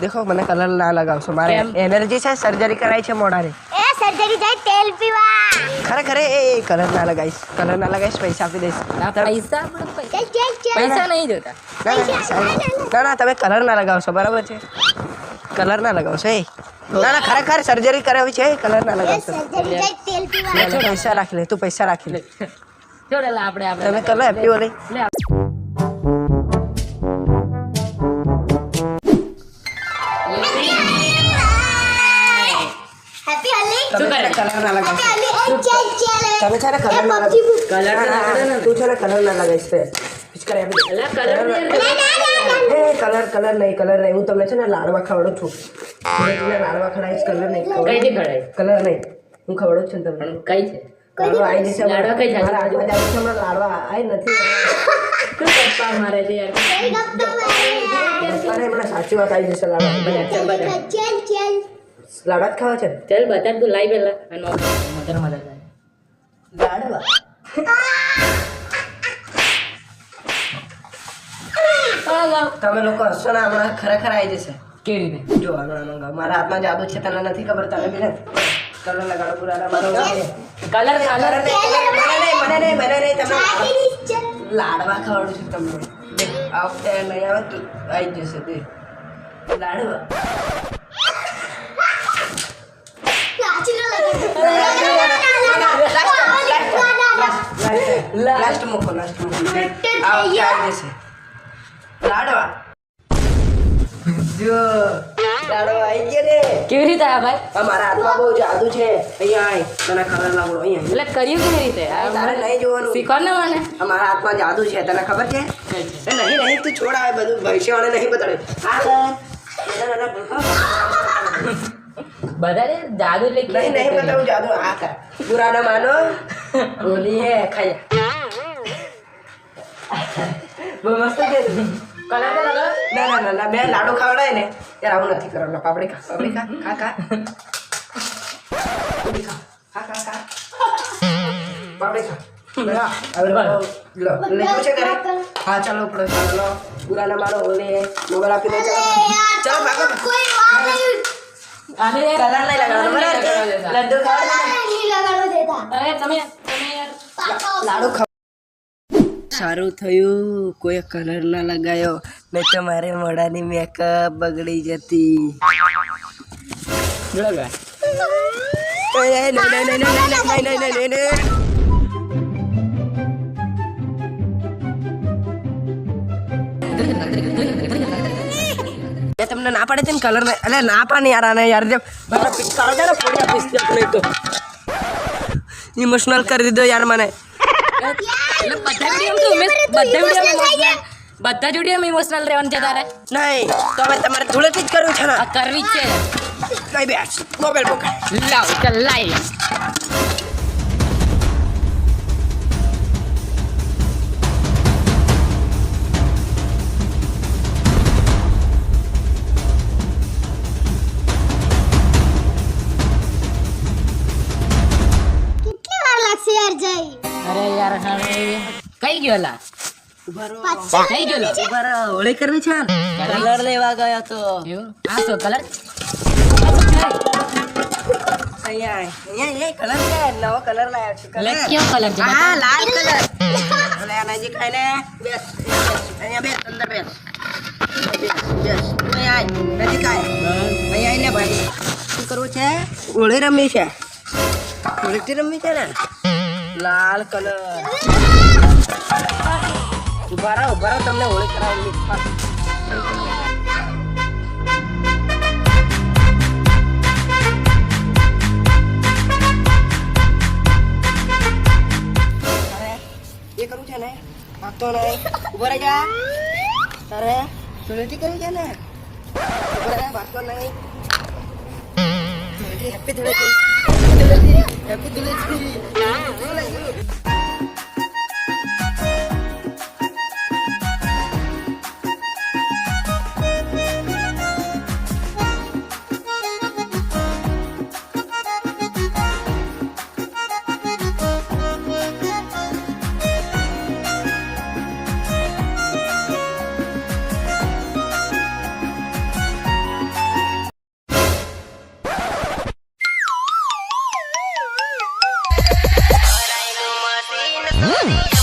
દેખો મને કલર ના લગાવશો. મારે એનર્જી છે સર્જરી કરાય છે મોઢાની એ સર્જરી જાય તેલ પીવા. ખરેખર એ કલર ના લગાવીશ. કલર ના લગાવીશ પૈસા આપી દઈશ. પૈસા નહીં જોતા ના, ના, તમે કલર ના લગાવશો બરાબર છે? કલર ના લગાવશો એ. ના ના ખરેખર સર્જરી કરાવી છે કલર ના લગાવશો. પૈસા રાખી લે તું પૈસા રાખી લે. આપણે આપણે તમે કલર હેપી ઓલી તમે છે કલર ને કલર ના લગાવી કલર ના. તું છે ને કલર ના લગાવીશ તે એ કલર કલર નહીં કલર નહીં. હું તમને છે ને લાડવા ખવડું છું. લાડવા ખવડાવીશ કલર નહીં. કલર નહીં. હું ખવડું છું તમને. કઈ છે? લાડવા આવી જશે લાડવા લાડવા. આવી નથી. સાચી વાત આવી જશે લાડવા. લાડવા જ ખાવા છે ચાલ બતા તું લાઈ પેલા. અને મધર મધર લાડવા? તમે લોકો હસશો ને હમણાં ખરેખર આવી જશે. કેવી રીતે? જો મારા હાથમાં જાદુ છે તને નથી ખબર તને બી નથી. કલર લગાડો પુરાના મારો કલર કલર મને નહીં મને નહીં મને નહીં તમે લાડવા ખવડું છું તમને. આ વખતે નહીં આવે તો આવી જશે તે લાડવા લાચી ન લાસ્ટ મૂકો લાસ્ટ મૂકો. લાડવા. જો લાડવા આવી ગયા રે. કેવી રીતે આ ભાઈ? અમારા મારા હાથમાં બહુ જાદુ છે. અહીંયા આય તને ખબર લાગો અહીંયા એટલે કર્યું કેવી રીતે? તારે નહીં જોવાનું. શીખો ને મને. અમારા હાથમાં જાદુ છે તને ખબર છે? નહીં નહીં તું છોડ આવે બધું ભવિષ્યવાળે નહીં બતાડે. આ બધા રે જાદુ એટલે નહીં નહીં બતાવું જાદુ આ કર. બુરા ના માનો. ઓલી હે ખાય બહુ મસ્ત છે. લગાવ. ના ના ના ના બે લાડુ ખાવડાય ને ત્યારે આવું નથી કરવાનું. પાપડી ખા પાપડી ખા ખા ખા. ખા ખા ખા પાપડી ખા. લો, લો, લેવું હા ચાલો આપણે ચાલો. બુરા ના માનો ઓલે મોબાઈલ આપી દે ચાલો. ચાલો ભાગો આને કલર નહીં લગાડવાનો બરાબર? લડ્ડુ ખાવા અરે તમે તમે લાડુ સારું થયું કોઈ કલર ના લગાયો નહીં તો મારે મોઢાની મેકઅપ બગડી જતી લગા નહીં, તમને ના પાડે છે ને કલર ને અરે ના પાડે યાર આને યાર જે મારા છે ને તે ઇમોશનલ કરી દીધો યાર મને એટલે બધા વીડિયો તો ઉમેશ બધા વીડિયો બધા જ વીડિયો ઇમોશનલ રહેવાનું છે તારે નહીં તો હવે તમારે ધૂળેથી જ કરવું છે ને કરવી જ કઈ બેસ મોબાઈલ પકડ છે લાવ લાઈ અરે યાર કઈ ગયો લા? કઈ ગયો લા? હોળી કરવી શું કરવું છે? ઓળી રમવી છે. હોળી રમી છે ને? લાલ કલર. ઊભા રહો ઊભા રહો, તમને હોળી કરાવી એ કરવું છે ને? ભાગતો નહીં. ઊભો રહી જા તારે ધૂળેટી કરવી છે ને? ઊભો રહે ભાગતો નહીં. Happy Dhuleti Melody, happy to Woo!